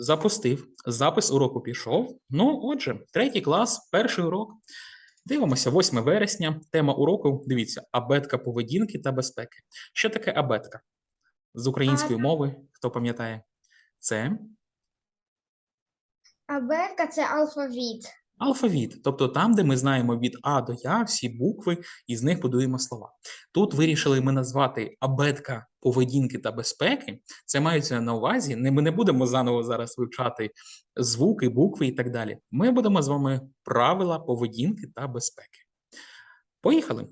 Запустив. Запис уроку пішов. Ну, отже, третій клас, перший урок. Дивимося, 8 вересня. Тема уроку. Дивіться, абетка поведінки та безпеки. Що таке абетка? З української А, мови, хто пам'ятає? Це Абетка це алфавіт. Алфавіт, тобто там, де ми знаємо від А до Я всі букви, і з них будуємо слова. Тут вирішили ми назвати абетка поведінки та безпеки. Це мається на увазі. Ми не будемо заново зараз вивчати звуки, букви і так далі. Ми будемо з вами правила поведінки та безпеки. Поїхали.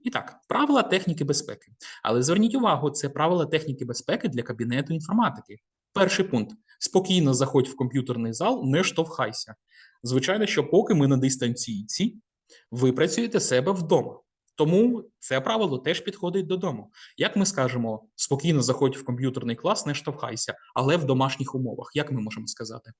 І так, правила техніки безпеки. Але зверніть увагу, це правила техніки безпеки для кабінету інформатики. Перший пункт: спокійно заходь в комп'ютерний зал, не штовхайся. Звичайно, що поки ми на дистанційці, ви працюєте себе вдома. Тому це правило теж підходить додому. Як ми скажемо, спокійно заходь в комп'ютерний клас, не штовхайся, але в домашніх умовах. Як ми можемо сказати?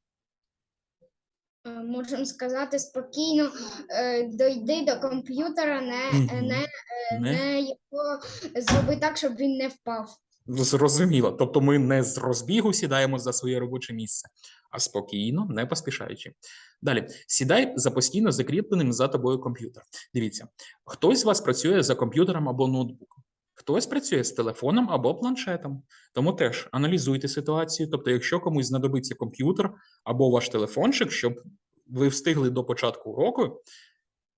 Е, Можемо сказати спокійно, е, дойди до комп'ютера, не, не, е, Не? не його зроби так, щоб він не впав. Зрозуміло. Тобто ми не з розбігу сідаємо за своє робоче місце, а спокійно, не поспішаючи. Далі сідай за постійно закріпленим за тобою комп'ютер. Дивіться, хтось з вас працює за комп'ютером або ноутбуком, хтось працює з телефоном або планшетом. Тому теж аналізуйте ситуацію. Тобто, якщо комусь знадобиться комп'ютер або ваш телефончик, щоб ви встигли до початку уроку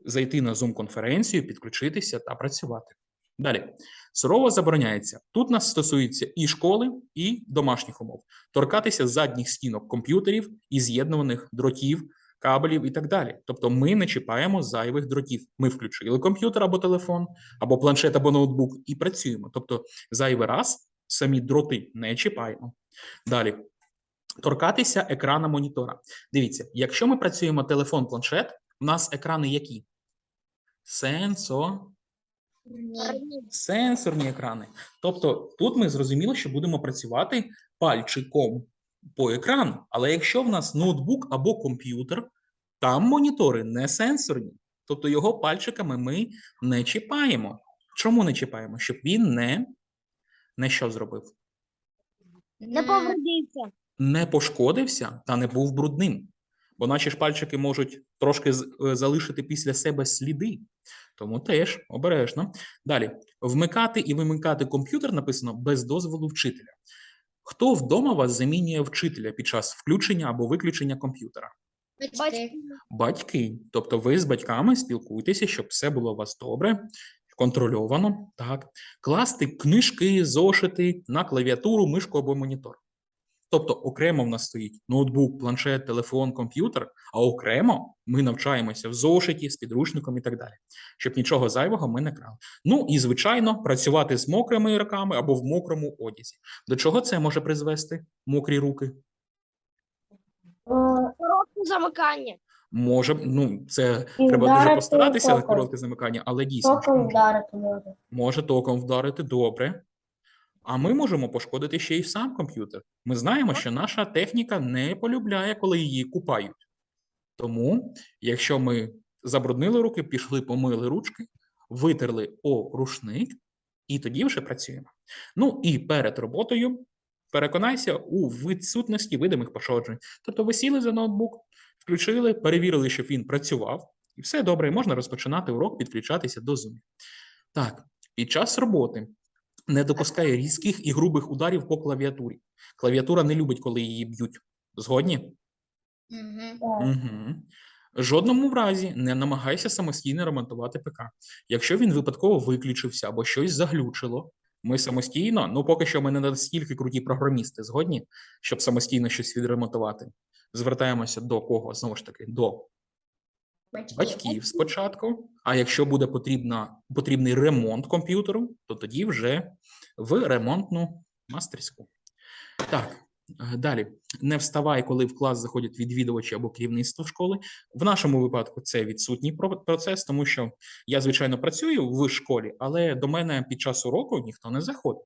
зайти на Zoom-конференцію, підключитися та працювати. Далі. Сурово забороняється. Тут нас стосується і школи, і домашніх умов. Торкатися задніх стінок комп'ютерів і з'єднуваних дротів, кабелів і так далі. Тобто ми не чіпаємо зайвих дротів. Ми включили комп'ютер або телефон, або планшет, або ноутбук і працюємо. Тобто зайвий раз самі дроти не чіпаємо. Далі. Торкатися екрана монітора. Дивіться, якщо ми працюємо телефон, планшет, у нас екрани які? Сенсо. Сенсорні екрани. Тобто тут ми зрозуміли, що будемо працювати пальчиком по екрану. Але якщо в нас ноутбук або комп'ютер, там монітори не сенсорні. Тобто його пальчиками ми не чіпаємо. Чому не чіпаємо? Щоб він не, не що зробив? Не повредився. Не пошкодився та не був брудним. Бо наші ж пальчики можуть трошки е, залишити після себе сліди. Тому теж обережно. Далі вмикати і вимикати комп'ютер написано без дозволу вчителя. Хто вдома вас замінює вчителя під час включення або виключення комп'ютера? Батьки. Батьки. Тобто ви з батьками спілкуєтеся, щоб все було у вас добре, контрольовано. Так. Класти книжки, зошити на клавіатуру, мишку або монітор. Тобто окремо в нас стоїть ноутбук, планшет, телефон, комп'ютер, а окремо ми навчаємося в зошиті з підручником і так далі, щоб нічого зайвого ми не крали. Ну і звичайно, працювати з мокрими руками або в мокрому одязі. До чого це може призвести? Мокрі руки? Коротке замикання. Може, ну це І треба дуже постаратися током. коротке замикання, але дійсно Током вдарити може. може током вдарити добре. А ми можемо пошкодити ще й сам комп'ютер. Ми знаємо, що наша техніка не полюбляє, коли її купають. Тому, якщо ми забруднили руки, пішли, помили ручки, витерли о рушник, і тоді вже працюємо. Ну і перед роботою переконайся у відсутності видимих пошкоджень. Тобто ви сіли за ноутбук, включили, перевірили, щоб він працював, і все добре, і можна розпочинати урок, підключатися до Zoom. Так, під час роботи не допускає різких і грубих ударів по клавіатурі. Клавіатура не любить, коли її б'ють. Згодні? Так. Угу. Жодному в разі не намагайся самостійно ремонтувати ПК. Якщо він випадково виключився або щось заглючило, ми самостійно, ну поки що ми не настільки круті програмісти, згодні, щоб самостійно щось відремонтувати. Звертаємося до кого? Знову ж таки, до Батьки. батьків спочатку. А якщо буде потрібна, потрібний ремонт комп'ютеру, то тоді вже в ремонтну мастерську. Так, е, далі. Не вставай, коли в клас заходять відвідувачі або керівництво школи. В нашому випадку це відсутній про- процес, тому що я, звичайно, працюю в школі, але до мене під час уроку ніхто не заходить.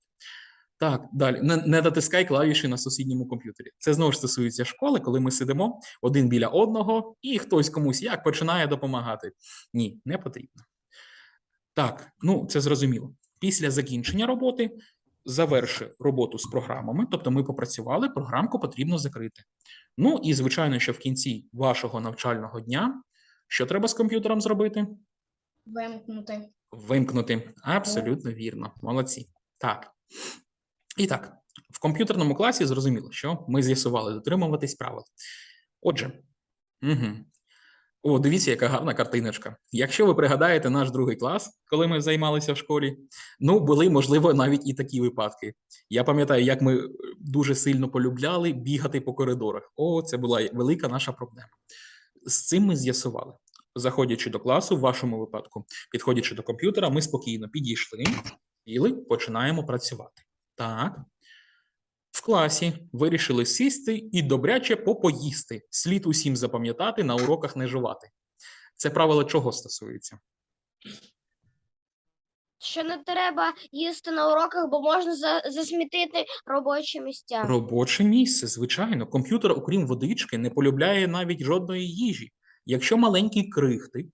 Так, далі. Не, не натискай клавіші на сусідньому комп'ютері. Це знову ж стосується школи, коли ми сидимо один біля одного, і хтось комусь як починає допомагати. Ні, не потрібно. Так, ну це зрозуміло. Після закінчення роботи заверши роботу з програмами, тобто ми попрацювали, програмку потрібно закрити. Ну і звичайно, що в кінці вашого навчального дня що треба з комп'ютером зробити? Вимкнути. Вимкнути. Абсолютно вірно. Молодці. Так. І так, в комп'ютерному класі зрозуміло, що ми з'ясували дотримуватись правил. Отже, угу. О, дивіться, яка гарна картиночка. Якщо ви пригадаєте наш другий клас, коли ми займалися в школі, ну були, можливо, навіть і такі випадки. Я пам'ятаю, як ми е, дуже сильно полюбляли бігати по коридорах. О, це була велика наша проблема. З цим ми з'ясували. Заходячи до класу, в вашому випадку, підходячи до комп'ютера, ми спокійно підійшли, сіли, починаємо працювати. Так. В класі вирішили сісти і добряче попоїсти. Слід усім запам'ятати на уроках не жувати. Це правило чого стосується? Що не треба їсти на уроках, бо можна за- засмітити робочі місця. Робоче місце, звичайно. Комп'ютер, окрім водички, не полюбляє навіть жодної їжі. Якщо маленькі крихти,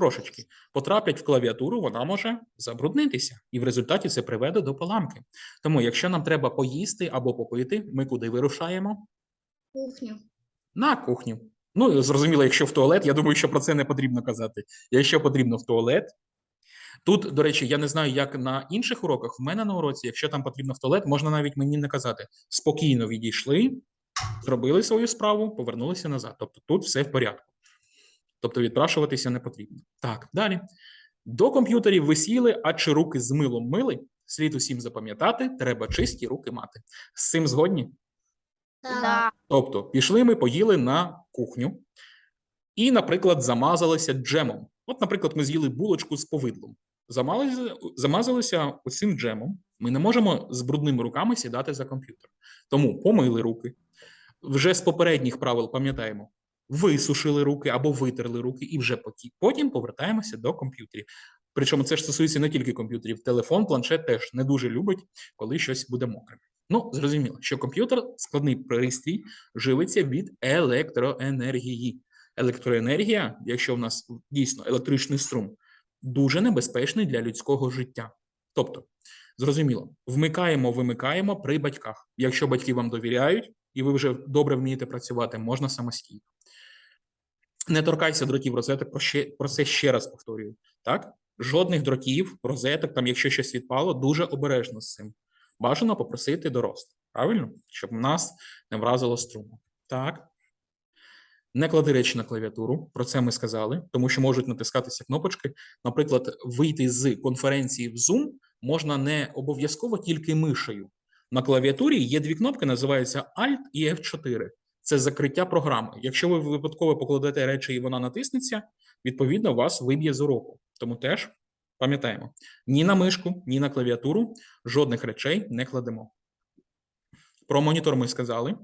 крошечки, потраплять в клавіатуру, вона може забруднитися, і в результаті це приведе до поламки. Тому, якщо нам треба поїсти або попити, ми куди вирушаємо? Кухню. На кухню. Ну, зрозуміло, якщо в туалет, я думаю, що про це не потрібно казати. Якщо потрібно в туалет. Тут, до речі, я не знаю, як на інших уроках. В мене на уроці, якщо там потрібно в туалет, можна навіть мені не казати. Спокійно відійшли, зробили свою справу, повернулися назад. Тобто тут все в порядку. Тобто відпрашуватися не потрібно. Так, далі. До комп'ютерів ви сіли, а чи руки з милом мили? Слід усім запам'ятати, треба чисті руки мати. З цим згодні? Да. Тобто, пішли ми, поїли на кухню і, наприклад, замазалися джемом. От, наприклад, ми з'їли булочку з повидлом. Замазалися, замазалися оцим джемом. Ми не можемо з брудними руками сідати за комп'ютер. Тому помили руки. Вже з попередніх правил пам'ятаємо, висушили руки або витерли руки, і вже потім повертаємося до комп'ютерів. Причому це ж стосується не тільки комп'ютерів. Телефон, планшет теж не дуже любить, коли щось буде мокрим. Ну, зрозуміло, що комп'ютер складний пристрій живиться від електроенергії. Електроенергія, якщо в нас дійсно електричний струм, дуже небезпечний для людського життя. Тобто, зрозуміло, вмикаємо, вимикаємо при батьках. Якщо батьки вам довіряють і ви вже добре вмієте працювати, можна самостійно. Не торкайся дротів розеток, про, ще, про це ще раз повторюю. Так? Жодних дротів, розеток, там, якщо щось відпало, дуже обережно з цим. Бажано попросити дорослих, правильно? Щоб нас не вразило струму. Так. Не клади речі на клавіатуру, про це ми сказали, тому що можуть натискатися кнопочки. Наприклад, вийти з конференції в Zoom можна не обов'язково тільки мишею. На клавіатурі є дві кнопки, називаються Alt і F4. Це закриття програми. Якщо ви випадково покладете речі і вона натиснеться, відповідно вас виб'є з уроку. Тому теж пам'ятаємо: ні на мишку, ні на клавіатуру жодних речей не кладемо. Про монітор ми сказали.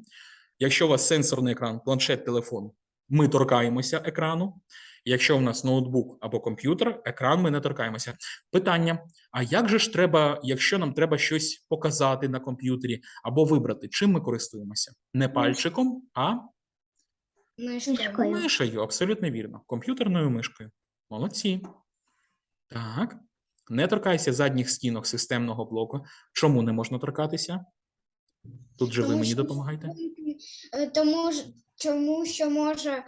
Якщо у вас сенсорний екран, планшет, телефон, ми торкаємося екрану. Якщо у нас ноутбук або комп'ютер, екран ми не торкаємося. Питання: а як же ж треба, якщо нам треба щось показати на комп'ютері або вибрати, чим ми користуємося? Не пальчиком, а Мишкою. мишею. Абсолютно вірно. Комп'ютерною мишкою. Молодці. Так. Не торкайся задніх стінок системного блоку. Чому не можна торкатися? Тут же ви мені допомагаєте. Тому ж тому що може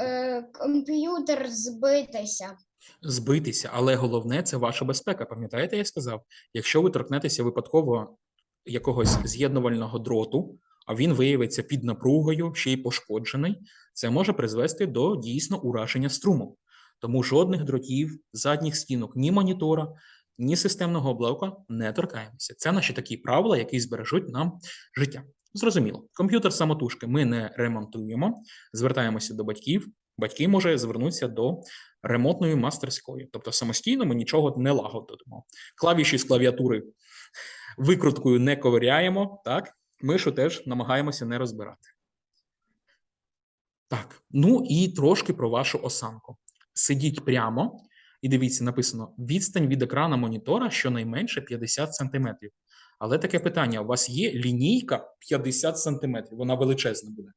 е, комп'ютер збитися. збитися, але головне це ваша безпека. Пам'ятаєте, я сказав, якщо ви торкнетеся випадково якогось з'єднувального дроту, а він виявиться під напругою, ще й пошкоджений, це може призвести до дійсно ураження струму. Тому жодних дротів, задніх стінок, ні монітора, ні системного блока не торкаємося. Це наші такі правила, які збережуть нам життя. Зрозуміло, комп'ютер самотужки ми не ремонтуємо, звертаємося до батьків. Батьки може звернутися до ремонтної мастерської, тобто самостійно ми нічого не лагодимо. Клавіші з клавіатури викруткою не ковиряємо, так? Мишу теж намагаємося не розбирати. Так, ну і трошки про вашу осанку. Сидіть прямо і дивіться, написано відстань від екрана монітора щонайменше 50 см. Але таке питання: у вас є лінійка 50 см, вона величезна буде.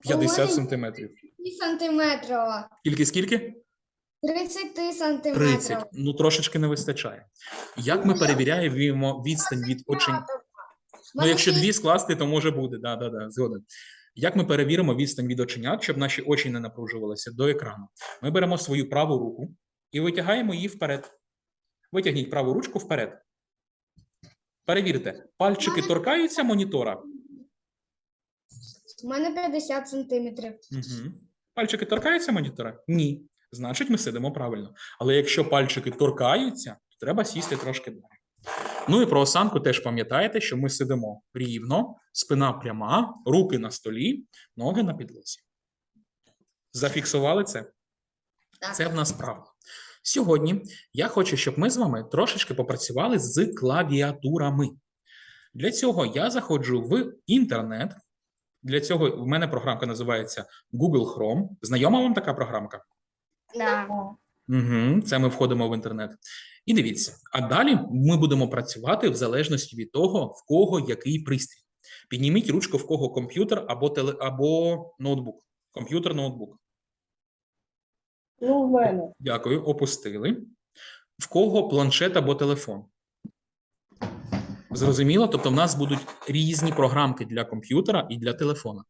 50 мене- см. І сантиметрова. Тільки скільки? 30 сантиметрів. 30. Ну, трошечки не вистачає. Як ми перевіряємо відстань від очень? Ну, якщо дві скласти, то може буде. Да, да, да, згоден. Як ми перевіримо відстань від оченят, щоб наші очі не напружувалися до екрану? Ми беремо свою праву руку і витягаємо її вперед. Витягніть праву ручку вперед. Перевірте, пальчики торкаються монітора. У мене 50 сантиметрів. Угу. Пальчики торкаються монітора? Ні. Значить, ми сидимо правильно. Але якщо пальчики торкаються, то треба сісти трошки далі. Ну і про осанку теж пам'ятаєте, що ми сидимо рівно, спина пряма, руки на столі, ноги на підлозі. Зафіксували це? Так. Це в нас правило. Сьогодні я хочу, щоб ми з вами трошечки попрацювали з клавіатурами. Для цього я заходжу в інтернет. Для цього в мене програмка називається Google Chrome. Знайома вам така програмка? Да. Угу, це ми входимо в інтернет. І дивіться, а далі ми будемо працювати в залежності від того, в кого який пристрій. Підніміть ручку, в кого комп'ютер або теле, або ноутбук. Комп'ютер, ноутбук. Ну, в мене. Дякую, опустили. В кого планшет або телефон? Зрозуміло? Тобто, в нас будуть різні програмки для комп'ютера і для телефона.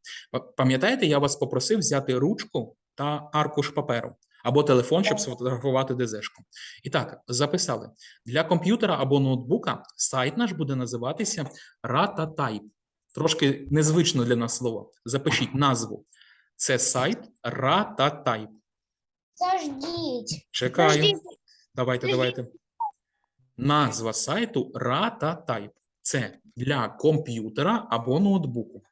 Пам'ятаєте, я вас попросив взяти ручку та аркуш паперу або телефон, щоб сфотографувати ДЗшку. І так, записали. Для комп'ютера або ноутбука сайт наш буде називатися Ratatype. Трошки незвично для нас слово. Запишіть назву. Це сайт Ratatype. Заждіть. Чекаю. Давайте, давайте. Назва сайту Ratatype. Це для комп'ютера або ноутбуку.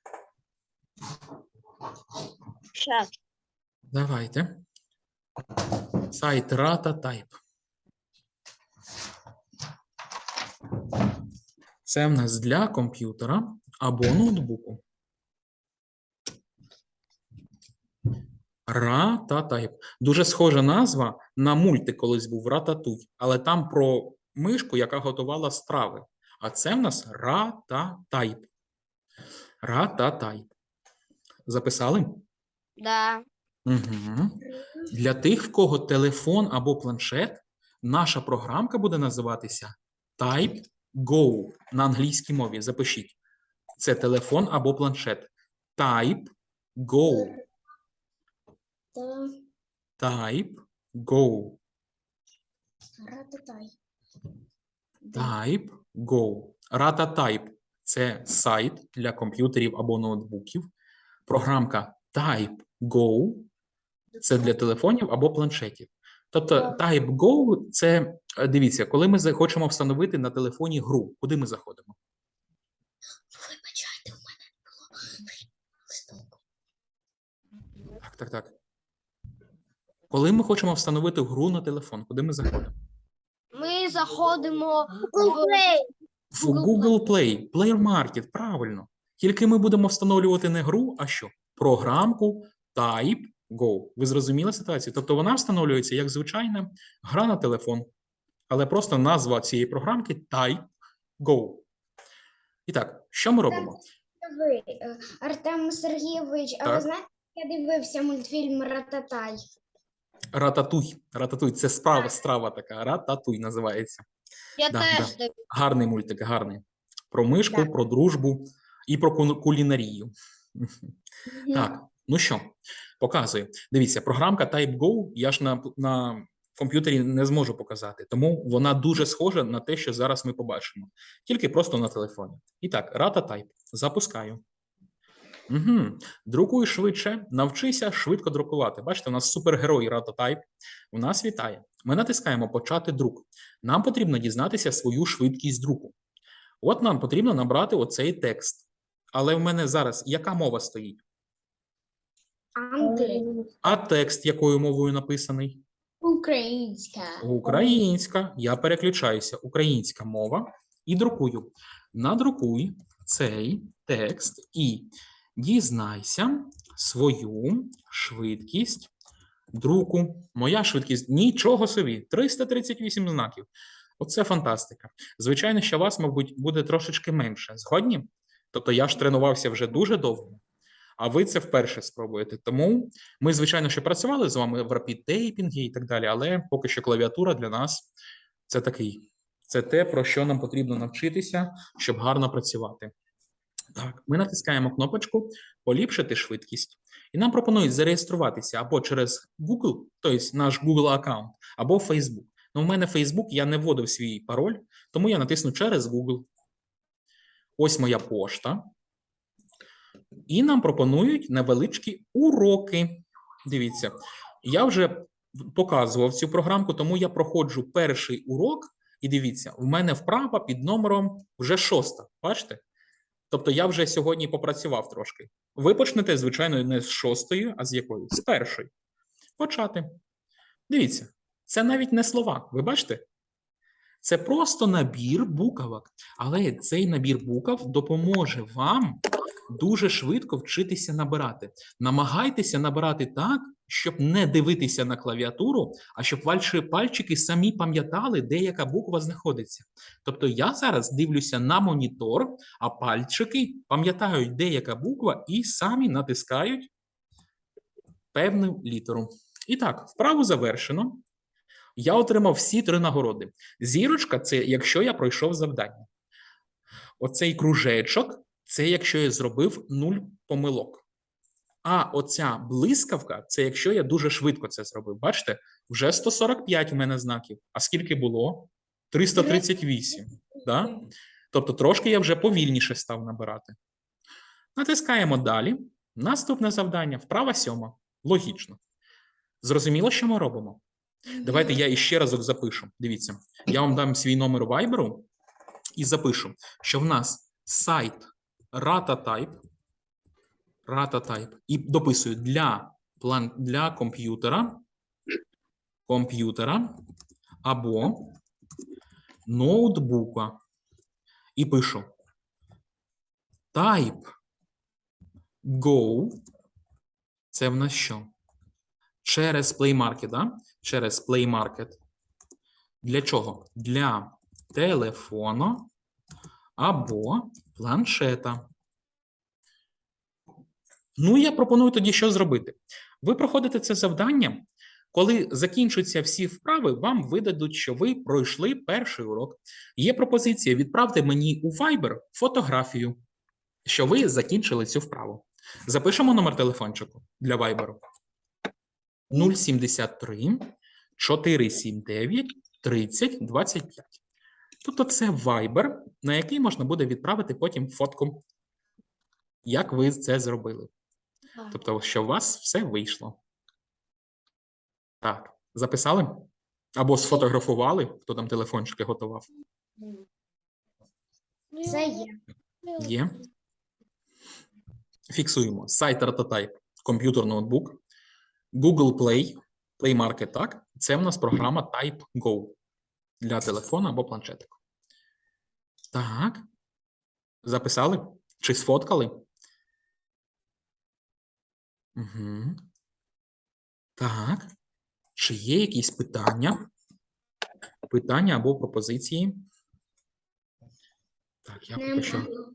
Щас. Давайте. Сайт Ratatype. Це в нас для комп'ютера або ноутбуку. Рататайп. Дуже схожа назва на мультик колись був Рататуй, але там про мишку, яка готувала страви. А це в нас Рататайп. Рататайп. Записали? Да. Угу. Для тих, в кого телефон або планшет, наша програмка буде називатися Type Go на англійській мові. Запишіть. Це телефон або планшет. Type Go. Та Type Go. рататай. Type Go. Ratatype – це сайт для комп'ютерів або ноутбуків. Програмка Type Go – це для телефонів або планшетів. Тобто Type Go – це, е, дивіться, коли ми захочемо встановити на телефоні гру, куди ми заходимо? Вибачайте, у мене було. Так, так, так. Коли ми хочемо встановити гру на телефон, куди ми заходимо? Ми заходимо в В Google Play, Player Market, правильно. Тільки ми будемо встановлювати не гру, а що? Програмку Type Go. Ви зрозуміли ситуацію? Тобто вона встановлюється як звичайна гра на телефон, але просто назва цієї програмки Type Go. І так, що ми робимо? Ви, е, Артем Сергійович, а Так. ви знаєте, я дивився мультфільм Рататай. Рататуй. Рататуй це справа, страва така. Рататуй називається. Я Да, теж да. Гарний мультик, гарний. Про мишку, Так. про дружбу і про кулі- кулінарію. Так, ну що, показую. Дивіться, програмка TypeGo я ж на, на комп'ютері не зможу показати, тому вона дуже схожа на те, що зараз ми побачимо, тільки просто на телефоні. І так, Rata Type. Запускаю. Угу. Друкуй швидше, навчися швидко друкувати. Бачите, у нас супергерой Type. У нас вітає. Ми натискаємо Почати друк. Нам потрібно дізнатися свою швидкість друку. От нам потрібно набрати оцей текст. Але в мене зараз яка мова стоїть? А текст якою мовою написаний? Українська. Українська. Я переключаюся. Українська мова і друкую. Надрукуй цей текст і дізнайся свою швидкість друку. Моя швидкість нічого собі. 338 знаків. Оце фантастика. Звичайно, що вас, мабуть, буде трошечки менше. Згодні? Тобто я ж тренувався вже дуже довго. а ви це вперше спробуєте. Тому ми, звичайно, ще працювали з вами в рапід-тейпінгі і так далі, але поки що клавіатура для нас це такий. Це те, про що нам потрібно навчитися, щоб гарно працювати. Так, ми натискаємо кнопочку Поліпшити швидкість. І нам пропонують зареєструватися або через Google, тобто наш Google аккаунт, або Facebook. Ну, у мене Facebook, я не вводив свій пароль, тому я натисну через Google. Ось моя пошта. І нам пропонують невеличкі уроки. Дивіться, я вже показував цю програмку, тому я проходжу перший урок, і дивіться, в мене вправа під номером вже шоста. Бачите? Тобто я вже сьогодні попрацював трошки. Ви почнете, звичайно, не з шостої, а з якої? З першої. Почати. Дивіться, це навіть не слова. Ви бачите? Це просто набір букавок. Але цей набір букав допоможе вам дуже швидко вчитися набирати. Намагайтеся набирати так, щоб не дивитися на клавіатуру, а щоб ваші пальчики самі пам'ятали, де яка буква знаходиться. Тобто я зараз дивлюся на монітор, а пальчики пам'ятають, де яка буква, і самі натискають певну літеру. І так, вправу завершено. Я отримав всі три нагороди. Зірочка це якщо я пройшов завдання. Оцей кружечок це якщо я зробив нуль помилок. А оця блискавка це якщо я дуже швидко це зробив. Бачите, вже 145 у мене знаків. А скільки було? 338. Да? Тобто трошки я вже повільніше став набирати. Натискаємо далі. Наступне завдання вправа сьома. Логічно. Зрозуміло, що ми робимо? Давайте я іще разок запишу. Дивіться, я вам дам свій номер вайберу і запишу, що в нас сайт RataType, RataType, і дописую для, план, для комп'ютера, комп'ютера або ноутбука. І пишу type go. Це в нас що? Через Play Market, да? Через Play Market. Для чого? Для телефону або планшета. Ну, я пропоную тоді що зробити. Ви проходите це завдання. Коли закінчаться всі вправи, вам видадуть, що ви пройшли перший урок. Є пропозиція: відправте мені у Viber фотографію, що ви закінчили цю вправу. Запишемо номер телефончику для Viber. 073 479 30 25. Тобто це Viber, на який можна буде відправити потім фотку, як ви це зробили. Так. Тобто, що у вас все вийшло. Так, записали? Або сфотографували, хто там телефончики готував. Це є. Є. Фіксуємо. Сайт Artatype, комп'ютер ноутбук, Google Play, Play Market, так? Це в нас програма Type Go для телефона або планшетику. Так. Записали? Чи сфоткали? Угу. Так. Чи є якісь питання? Питання або пропозиції? Так, я поки що.